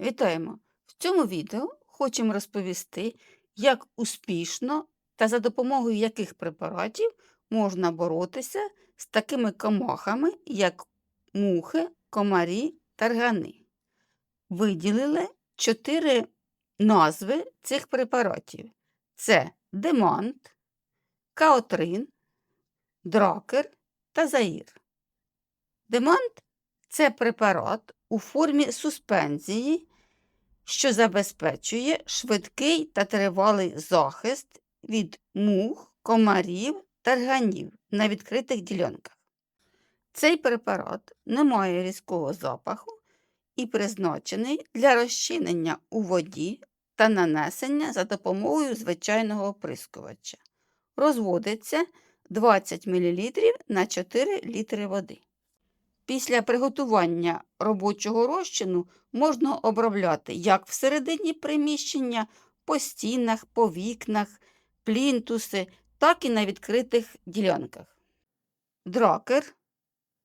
Вітаємо! В цьому відео хочемо розповісти, як успішно та за допомогою яких препаратів можна боротися з такими комахами, як мухи, комарі та ргани. Виділили чотири назви цих препаратів: це демант, каотрин, дракер та заїр. Демант це препарат у формі суспензії, що забезпечує швидкий та тривалий захист від мух, комарів та рганів на відкритих ділянках. Цей препарат не має різкого запаху і призначений для розчинення у воді та нанесення за допомогою звичайного оприскувача. Розводиться 20 мл на 4 літри води. Після приготування робочого розчину можна обробляти як всередині приміщення, по стінах, по вікнах, плінтуси, так і на відкритих ділянках. Дракер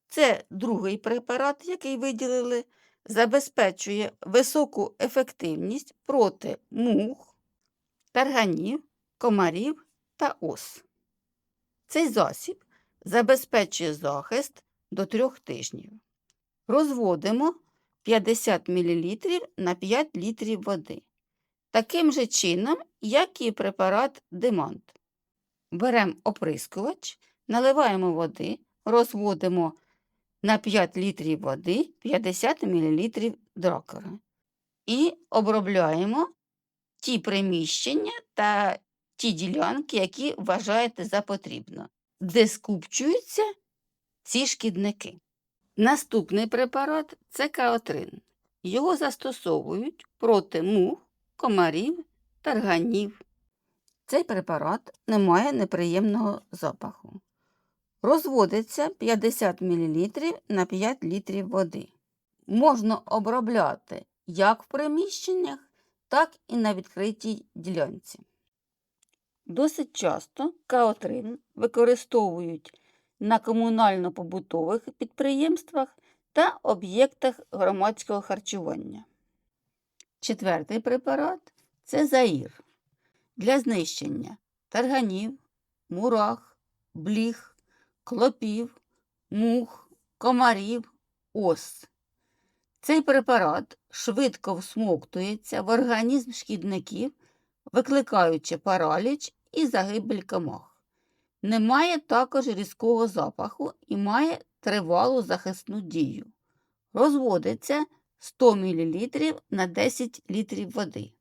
це другий препарат, який виділили, забезпечує високу ефективність проти мух, тарганів, комарів та ос. Цей засіб забезпечує захист до 3 тижнів. Розводимо 50 мл на 5 літрів води. Таким же чином, як і препарат Демант. Беремо оприскувач, наливаємо води, розводимо на 5 літрів води 50 мл дракера. І обробляємо ті приміщення та ті ділянки, які вважаєте за потрібно, де скупчуються ці шкідники. Наступний препарат це каотрин. Його застосовують проти мух, комарів та рганів. Цей препарат не має неприємного запаху. Розводиться 50 мл на 5 літрів води. Можна обробляти як в приміщеннях, так і на відкритій ділянці. Досить часто каотрин використовують на комунально-побутових підприємствах та об'єктах громадського харчування. Четвертий препарат це заїр для знищення тарганів, мурах, бліг, клопів, мух, комарів, ос. Цей препарат швидко всмоктується в організм шкідників, викликаючи параліч і загибель комах. Не має також різкого запаху і має тривалу захисну дію. Розводиться 100 мл на 10 літрів води.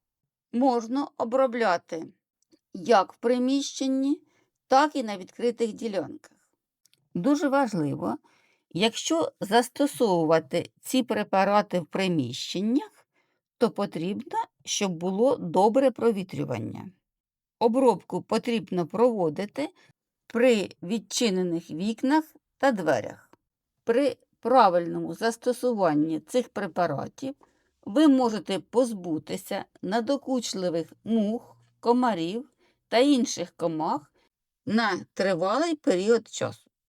Можна обробляти як в приміщенні, так і на відкритих ділянках. Дуже важливо, якщо застосовувати ці препарати в приміщеннях, то потрібно, щоб було добре провітрювання. Обробку потрібно проводити при відчинених вікнах та дверях. При правильному застосуванні цих препаратів ви можете позбутися надокучливих мух, комарів та інших комах на тривалий період часу.